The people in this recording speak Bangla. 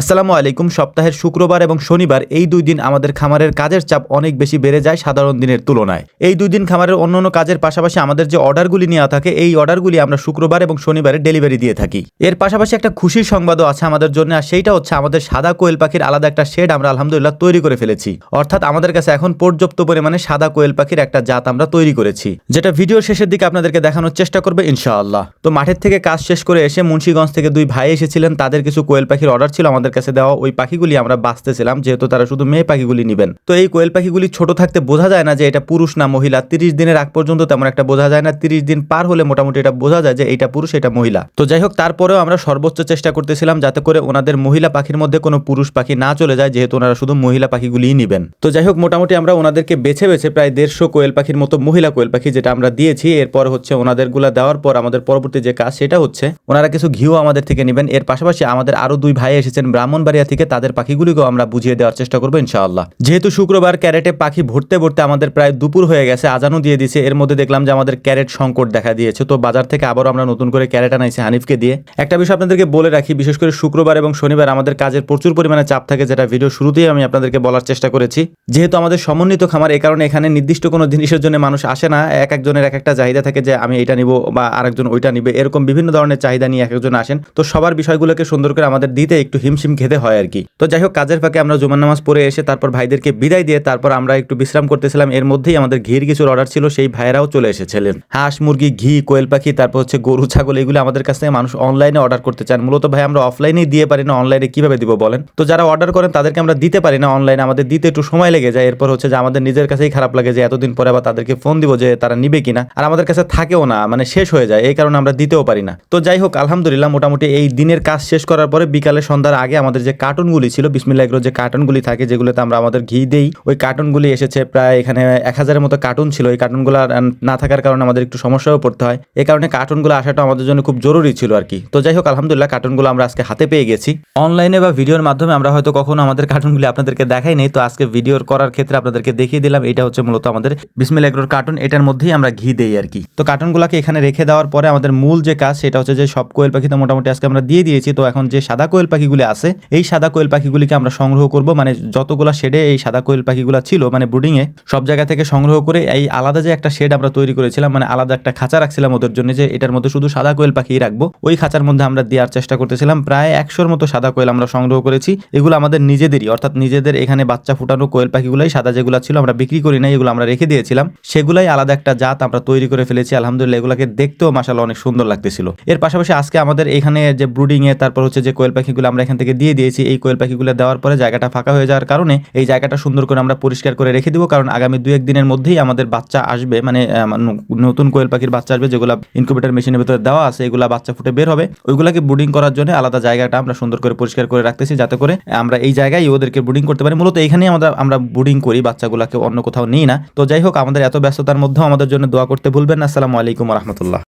আসসালামু আলাইকুম। সপ্তাহের শুক্রবার এবং শনিবার এই দুই দিন আমাদের খামারের কাজের চাপ অনেক বেশি বেড়ে যায় সাধারণ দিনের তুলনায়। এই দুই দিন খামারের অন্যান্য কাজের পাশাপাশি আমাদের যে অর্ডারগুলি নেওয়া থাকে, এই অর্ডারগুলি আমরা শুক্রবার এবং শনিবারে ডেলিভারি দিয়ে থাকি। এর পাশাপাশি একটা খুশির সংবাদও আছে আমাদের জন্য, আর সেইটা হচ্ছে আমাদের সাদা কোয়েল পাখির আলাদা একটা শেড আমরা আলহামদুলিল্লাহ তৈরি করে ফেলেছি। অর্থাৎ আমাদের কাছে এখন পর্যাপ্ত পরিমাণে সাদা কোয়েল পাখির একটা জাত আমরা তৈরি করেছি, যেটা ভিডিওর শেষের দিকে আপনাদেরকে দেখানোর চেষ্টা করবে ইনশাআল্লাহ। তো মাঠের থেকে কাজ শেষ করে এসে মুন্সিগঞ্জ থেকে দুই ভাই এসেছিলেন, তাদের কিছু কোয়েল পাখির অর্ডার ছিল আমাদের কাছে দেওয়া ওই পাখিগুলি আমরা বাঁচতেছিলাম, যেহেতু তারা শুধু মেয়ে পাখিগুলি নেবেন। তো এই কোয়েল পাখিগুলি ছোট থাকতে বোঝা যায় না যে এটা পুরুষ না মহিলা। তিরিশ দিনের আগ পর্যন্ত তেমন একটা বোঝা যায় না। তিরিশ দিন পার হলে মোটামুটি এটা বোঝা যায় যে এটা পুরুষ, এটা মহিলা। তো যাই হোক, তারপরেও আমরা সর্বোচ্চ চেষ্টা করতেছিলাম যাতে করে ওনাদের মহিলা পাখির মধ্যে কোনো পুরুষ পাখি না চলে যায়, যেহেতু ওনারা শুধু মহিলা পাখিগুলিই নেবেন। তো যাই হোক, মোটামুটি আমরা ওনাদেরকে বেছে বেছে প্রায় দেড়শো কোয়েল পাখির মতো মহিলা কোয়েল পাখি যেটা আমরা দিয়েছি। এরপর হচ্ছে ওনাদেরগুলা দেওয়ার পর আমাদের পরবর্তী যে কাজ, সেটা হচ্ছে ওনারা কিছু ঘিও আমাদের থেকে নেবেন। এর পাশাপাশি আমাদের আরও দুই ভাই এসেছেন ব্রাহ্মণবাড়িয়া থেকে তাদের পাখিগুলিকেও আমরা বুঝিয়ে দেওয়ার চেষ্টা করব ইনশাআল্লাহ। যেহেতু শুক্রবার ক্যারেটে পাখি ভরতে ভরতে আমাদের প্রায় দুপুর হয়ে গেছে, আজানও দিয়ে দিয়েছে এর মধ্যে দেখলাম যে আমাদের ক্যারেট সংকট দেখা দিয়েছে। তো বাজার থেকে আবারও আমরা নতুন করে ক্যারেট আনাইছি হানিফকে দিয়ে। একটা বিষয় আপনাদেরকে বলে রাখি, বিশেষ করে শুক্রবার এবং শনিবার আমাদের কাজের প্রচুর পরিমাণে চাপ থাকে, যেটা ভিডিও শুরুতেই আমি আপনাদেরকে বলার চেষ্টা করেছি। যেহেতু আমাদের সমন্বিত খামার এই কারণে এখানে নির্দিষ্ট কোনো জিনিসের জন্য মানুষ আসে না। এক একজনের এক একটা চাহিদা থাকে যে আমি এটা নিব বা আরেকজন ওইটা নিবে। এরকম বিভিন্ন ধরনের চাহিদা নিয়ে এক একজন আসেন। তো সবার বিষয়গুলোকে সুন্দর করে আমাদের দিতে একটু হিমশিম খেতে হয় আর কি। তো যাই হোক, কাজের ফাঁকে আমরা জুমার নামাজ পড়ে এসে তারপর ভাইদেরকে বিদায় দিয়ে তারপর আমরা একটু বিশ্রাম করতেছিলাম। এর মধ্যেই আমাদের ঘির কিছুর অর্ডার ছিল, সেই ভাইয়েরাও চলে এসেছিলেন। হাঁস, মুরগি, ঘি, কোয়েল পাখি, তারপর হচ্ছে গরু, ছাগল, এগুলো আমাদের কাছ থেকে মানুষ অনলাইনে অর্ডার করতে চান। মূলত ভাই, আমরা অফলাইনেই দিয়ে পারি না অনলাইনে কীভাবে দিব বলেন? তো যারা অর্ডার করেন, তাদেরকে আমরা দিতে পারি না অনলাইনে আমাদের দিতে একটু সময় লেগে যায়। এরপর হচ্ছে যে আমাদের নিজের কাছেই খারাপ লাগে যে এতদিন পরে আবার তাদেরকে ফোন দিব যে তারা নিবে কিনা। আর আমাদের কাছে থাকেও না মানে শেষ হয়ে যায়। এই কারণে আমরা দিতেও পারি না। তো যাই হোক, আলহামদুলিল্লাহ, মোটামুটি এই দিনের কাজ শেষ করার পরে বিকালে সন্ধ্যার আগে আমাদের যে কার্টুনগুলি ছিল বিসমিল্লা এগ্রো যে কার্টুনগুলি থাকে, যেগুলোতে আমরা আমাদের ঘি দেই, ওই কার্টুনগুলি এসেছে প্রায় এখানে এক হাজারের মতো কার্টুন ছিল। এই কার্টুনগুলো না থাকার কারণে আমাদের একটু সমস্যাও পড়তে হয়। এ কারণে কার্টুনগুলো আসাটা আমাদের জন্য খুব জরুরি ছিল আর কি। তো যাই হোক, আলহামদুলিল্লাহ কার্টুনগুলো আমরা আজকে হাতে পেয়ে গেছি। অনলাইনে বা ভিডিওর মাধ্যমে আমরা হয়তো কখনো আমাদের কার্টুনগুলি আপনাদেরকে দেখাই নেই, তো আজকে ভিডিওর করার ক্ষেত্রে আপনাদেরকে দেখিয়ে দিলাম, এটা হচ্ছে মূলত আমাদের বিসমিল এগ্রোর কার্টুন এটার মধ্যেই আমরা ঘি দেই আর কি। তো কার্টুনগুলোকে এখানে রেখে দেওয়ার পরে আমাদের মূল যে কাজ, সেটা হচ্ছে যে সব কোয়েল পাখি তো মোটামুটি আজকে আমরা দিয়ে দিয়েছি, তো এখন যে সাদা কোয়েল পাখিগুলি আছে এই সাদা কোয়েল পাখিগুলিকে আমরা সংগ্রহ করব। মানে যতগুলো শেডে এই সাদা কোয়েল পাখিগুলো ছিল মানে ব্রুডিংয়ে সব জায়গা থেকে সংগ্রহ করে এই আলাদা যে একটা শেড আমরা তৈরি করেছিলাম মানে আলাদা একটা খাঁচা রাখছিলাম ওদের জন্য যে এটার মধ্যে শুধু সাদা কোয়েল পাখি রাখব। ওই খাঁচার মধ্যে আমরা দেওয়ার চেষ্টা করতেছিলাম, প্রায় একশোর মতো সাদা কোয়েল আমরা সংগ্রহ করেছি। এগুলো আমাদের নিজেদেরই, অর্থাৎ নিজেদের এখানে বাচ্চা ফুটানো কোয়েল পাখিগুলোই সাদা যেগুলো ছিল আমরা বিক্রি করি না এগুলো আমরা রেখে দিয়েছিলাম। সেগুলাই আলাদা একটা জাত আমরা তৈরি করে ফেলেছি, আলহামদুলিল্লাহ এগুলোকে দেখতেও মাসাল অনেক সুন্দর লাগতেছিল। এর পাশাপাশি আজকে আমাদের এখানে যে ব্রুডিং এ, তারপর হচ্ছে যে কোয়েল পাখিগুলো আমরা এখান থেকে দিয়ে দিয়েছি, এই কোয়েল পাখিগুলো দেওয়ার পরে জায়গাটা ফাঁকা হয়ে যাওয়ার কারণে এই জায়গাটা সুন্দর করে আমরা পরিষ্কার করে রেখে দিব। কারণ আগামী দু একদিনের মধ্যেই আমাদের বাচ্চা আসবে মানে নতুন কোয়েল পাখির বাচ্চা আসবে যেগুলো ইনকিউবেটর মেশিনের ভিতরে দেওয়া আছে, এগুলো বাচ্চা ফুটে বের হবে। ওইগুলাকে ব্রুডিং করার জন্য আলাদা জায়গাটা আমরা সুন্দর করে পরিষ্কার করে রাখতেছি যাতে করে আমরা এই জায়গায় ওদেরকে ব্রুডিং করতে পারি। মূলত এখানেই আমরা আমরা ব্রুডিং করি, বাচ্চাগুলোকে অন্য কোথাও নিই না। তো যাই হোক, আমাদের এত ব্যস্ততার মধ্যেও আমাদের জন্য দোয়া করতে ভুলবেন না। আসসালামু আলাইকুম রহমতুল্লাহ।